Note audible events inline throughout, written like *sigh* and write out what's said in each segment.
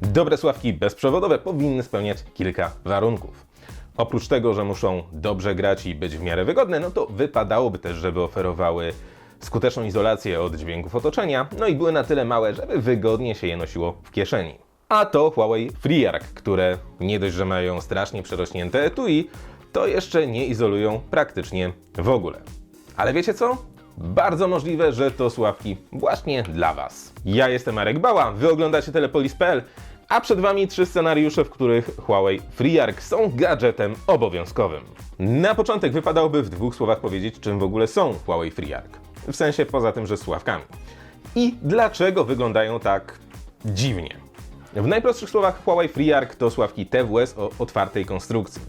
Dobre sławki bezprzewodowe powinny spełniać kilka warunków. Oprócz tego, że muszą dobrze grać i być w miarę wygodne, no to wypadałoby też, żeby oferowały skuteczną izolację od dźwięków otoczenia, no i były na tyle małe, żeby wygodnie się je nosiło w kieszeni. A to Huawei FreeArc, które nie dość, że mają strasznie przerośnięte etui, to jeszcze nie izolują praktycznie w ogóle. Ale wiecie co? Bardzo możliwe, że to sławki właśnie dla Was. Ja jestem Marek Bała, Wy oglądacie Telepolis.pl, a przed Wami trzy scenariusze, w których Huawei FreeArc są gadżetem obowiązkowym. Na początek wypadałoby w dwóch słowach powiedzieć, czym w ogóle są Huawei FreeArc. W sensie poza tym, że sławkami. I dlaczego wyglądają tak dziwnie. W najprostszych słowach Huawei FreeArc to sławki TWS o otwartej konstrukcji.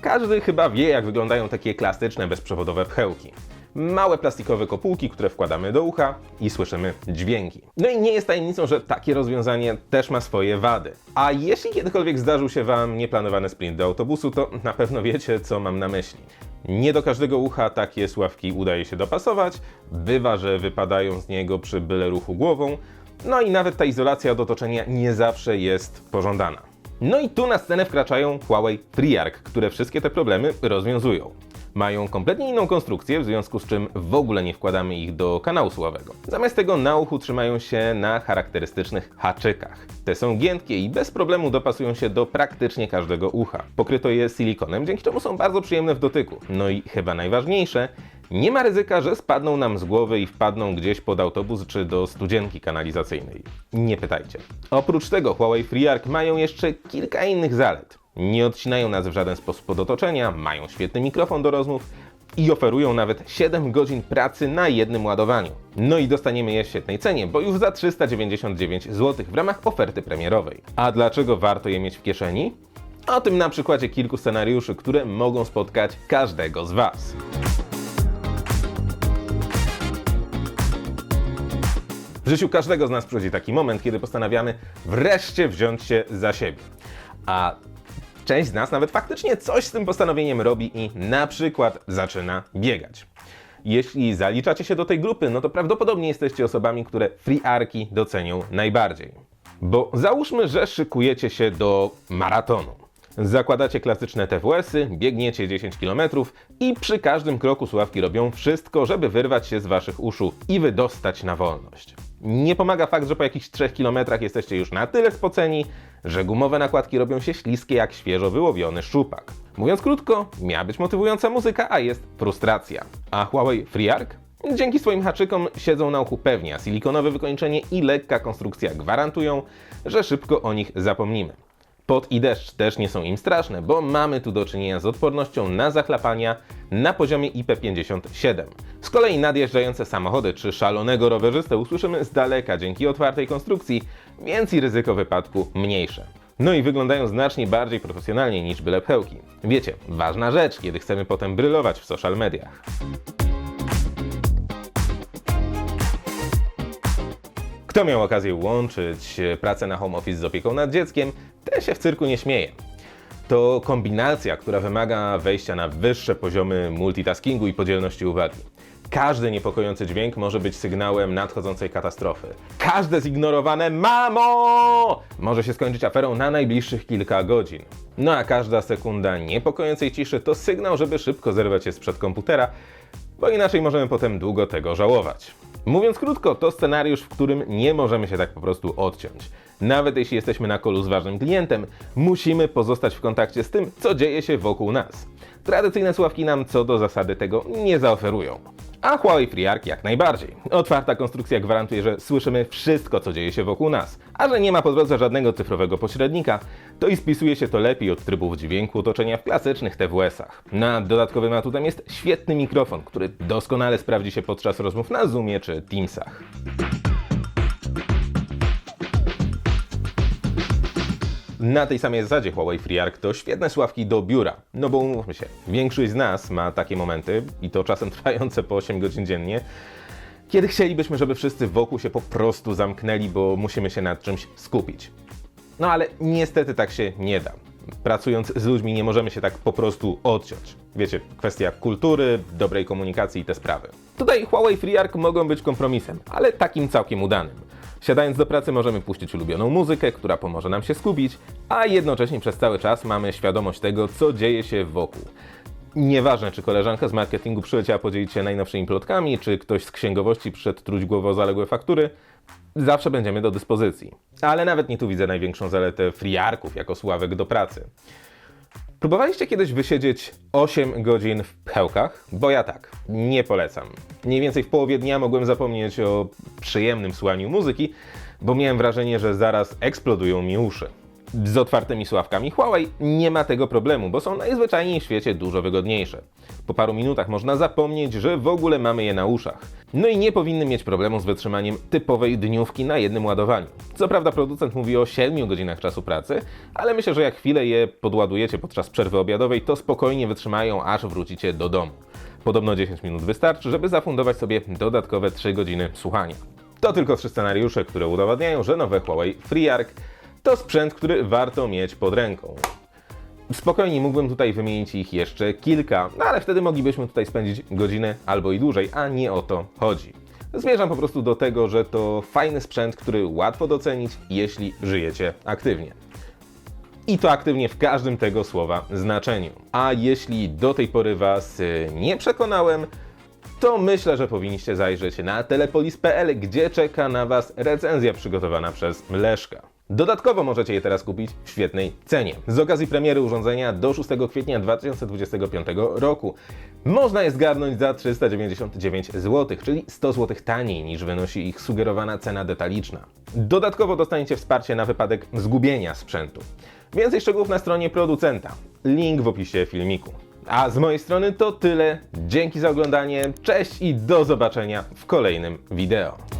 Każdy chyba wie, jak wyglądają takie klasyczne bezprzewodowe pchełki. Małe plastikowe kopułki, które wkładamy do ucha i słyszymy dźwięki. No i nie jest tajemnicą, że takie rozwiązanie też ma swoje wady. A jeśli kiedykolwiek zdarzył się Wam nieplanowany sprint do autobusu, to na pewno wiecie, co mam na myśli. Nie do każdego ucha takie sławki udaje się dopasować, bywa, że wypadają z niego przy byle ruchu głową, no i nawet ta izolacja od otoczenia nie zawsze jest pożądana. No i tu na scenę wkraczają Huawei FreeArc, które wszystkie te problemy rozwiązują. Mają kompletnie inną konstrukcję, w związku z czym w ogóle nie wkładamy ich do kanału słowego. Zamiast tego na uchu trzymają się na charakterystycznych haczykach. Te są giętkie i bez problemu dopasują się do praktycznie każdego ucha. Pokryto je silikonem, dzięki czemu są bardzo przyjemne w dotyku. No i chyba najważniejsze, nie ma ryzyka, że spadną nam z głowy i wpadną gdzieś pod autobus czy do studzienki kanalizacyjnej. Nie pytajcie. Oprócz tego Huawei FreeArc mają jeszcze kilka innych zalet. Nie odcinają nas w żaden sposób od otoczenia, mają świetny mikrofon do rozmów i oferują nawet 7 godzin pracy na jednym ładowaniu. No i dostaniemy je w świetnej cenie, bo już za 399 zł w ramach oferty premierowej. A dlaczego warto je mieć w kieszeni? O tym na przykładzie kilku scenariuszy, które mogą spotkać każdego z Was. W życiu każdego z nas przychodzi taki moment, kiedy postanawiamy wreszcie wziąć się za siebie. A część z nas nawet faktycznie coś z tym postanowieniem robi i na przykład zaczyna biegać. Jeśli zaliczacie się do tej grupy, no to prawdopodobnie jesteście osobami, które freearki docenią najbardziej. Bo załóżmy, że szykujecie się do maratonu. Zakładacie klasyczne TWS-y, biegniecie 10 km i przy każdym kroku sławki robią wszystko, żeby wyrwać się z waszych uszu i wydostać na wolność. Nie pomaga fakt, że po jakichś 3 km jesteście już na tyle spoceni, że gumowe nakładki robią się śliskie jak świeżo wyłowiony szczupak. Mówiąc krótko, miała być motywująca muzyka, a jest frustracja. A Huawei FreeArc? Dzięki swoim haczykom siedzą na uchu pewnie, a silikonowe wykończenie i lekka konstrukcja gwarantują, że szybko o nich zapomnimy. Pot i deszcz też nie są im straszne, bo mamy tu do czynienia z odpornością na zachlapania na poziomie IP57. Z kolei nadjeżdżające samochody czy szalonego rowerzystę usłyszymy z daleka dzięki otwartej konstrukcji, więc i ryzyko wypadku mniejsze. No i wyglądają znacznie bardziej profesjonalnie niż byle pchełki. Wiecie, ważna rzecz, kiedy chcemy potem brylować w social mediach. Kto miał okazję łączyć pracę na home office z opieką nad dzieckiem, ten się w cyrku nie śmieje. To kombinacja, która wymaga wejścia na wyższe poziomy multitaskingu i podzielności uwagi. Każdy niepokojący dźwięk może być sygnałem nadchodzącej katastrofy. Każde zignorowane mamo może się skończyć aferą na najbliższych kilka godzin. No a każda sekunda niepokojącej ciszy to sygnał, żeby szybko zerwać się sprzed komputera, bo inaczej możemy potem długo tego żałować. Mówiąc krótko, to scenariusz, w którym nie możemy się tak po prostu odciąć. Nawet jeśli jesteśmy na kolu z ważnym klientem, musimy pozostać w kontakcie z tym, co dzieje się wokół nas. Tradycyjne sławki nam co do zasady tego nie zaoferują. A Huawei FreeArc jak najbardziej. Otwarta konstrukcja gwarantuje, że słyszymy wszystko, co dzieje się wokół nas. A że nie ma po drodze żadnego cyfrowego pośrednika, to i spisuje się to lepiej od trybów dźwięku otoczenia w klasycznych TWS-ach. Na dodatkowym atutem jest świetny mikrofon, który doskonale sprawdzi się podczas rozmów na Zoomie czy Teamsach. Na tej samej zasadzie Huawei FreeArc to świetne sławki do biura. No bo umówmy się, większość z nas ma takie momenty, i to czasem *laughs* trwające po 8 godzin dziennie, kiedy chcielibyśmy, żeby wszyscy wokół się po prostu zamknęli, bo musimy się nad czymś skupić. No ale niestety tak się nie da. Pracując z ludźmi nie możemy się tak po prostu odciąć. Wiecie, kwestia kultury, dobrej komunikacji i te sprawy. Tutaj Huawei FreeArc mogą być kompromisem, ale takim całkiem udanym. Siadając do pracy możemy puścić ulubioną muzykę, która pomoże nam się skupić, a jednocześnie przez cały czas mamy świadomość tego, co dzieje się wokół. Nieważne, czy koleżanka z marketingu przyleciała podzielić się najnowszymi plotkami, czy ktoś z księgowości przyszedł truć głowę o zaległe faktury, zawsze będziemy do dyspozycji. Ale nawet nie tu widzę największą zaletę friarków jako sławek do pracy. Próbowaliście kiedyś wysiedzieć 8 godzin w pchełkach? Bo ja tak, nie polecam. Mniej więcej w połowie dnia mogłem zapomnieć o przyjemnym słuchaniu muzyki, bo miałem wrażenie, że zaraz eksplodują mi uszy. Z otwartymi sławkami Huawei nie ma tego problemu, bo są najzwyczajniej w świecie dużo wygodniejsze. Po paru minutach można zapomnieć, że w ogóle mamy je na uszach. No i nie powinny mieć problemu z wytrzymaniem typowej dniówki na jednym ładowaniu. Co prawda producent mówi o 7 godzinach czasu pracy, ale myślę, że jak chwilę je podładujecie podczas przerwy obiadowej, to spokojnie wytrzymają, aż wrócicie do domu. Podobno 10 minut wystarczy, żeby zafundować sobie dodatkowe 3 godziny słuchania. To tylko trzy scenariusze, które udowadniają, że nowe Huawei FreeArc to sprzęt, który warto mieć pod ręką. Spokojnie mógłbym tutaj wymienić ich jeszcze kilka, no ale wtedy moglibyśmy tutaj spędzić godzinę albo i dłużej, a nie o to chodzi. Zmierzam po prostu do tego, że to fajny sprzęt, który łatwo docenić, jeśli żyjecie aktywnie. I to aktywnie w każdym tego słowa znaczeniu. A jeśli do tej pory Was y, nie przekonałem, to myślę, że powinniście zajrzeć na telepolis.pl, gdzie czeka na Was recenzja przygotowana przez Leszka. Dodatkowo możecie je teraz kupić w świetnej cenie. Z okazji premiery urządzenia do 6 kwietnia 2025 roku można je zgarnąć za 399 zł, czyli 100 zł taniej niż wynosi ich sugerowana cena detaliczna. Dodatkowo dostaniecie wsparcie na wypadek zgubienia sprzętu. Więcej szczegółów na stronie producenta. Link w opisie filmiku. A z mojej strony to tyle. Dzięki za oglądanie, cześć i do zobaczenia w kolejnym wideo.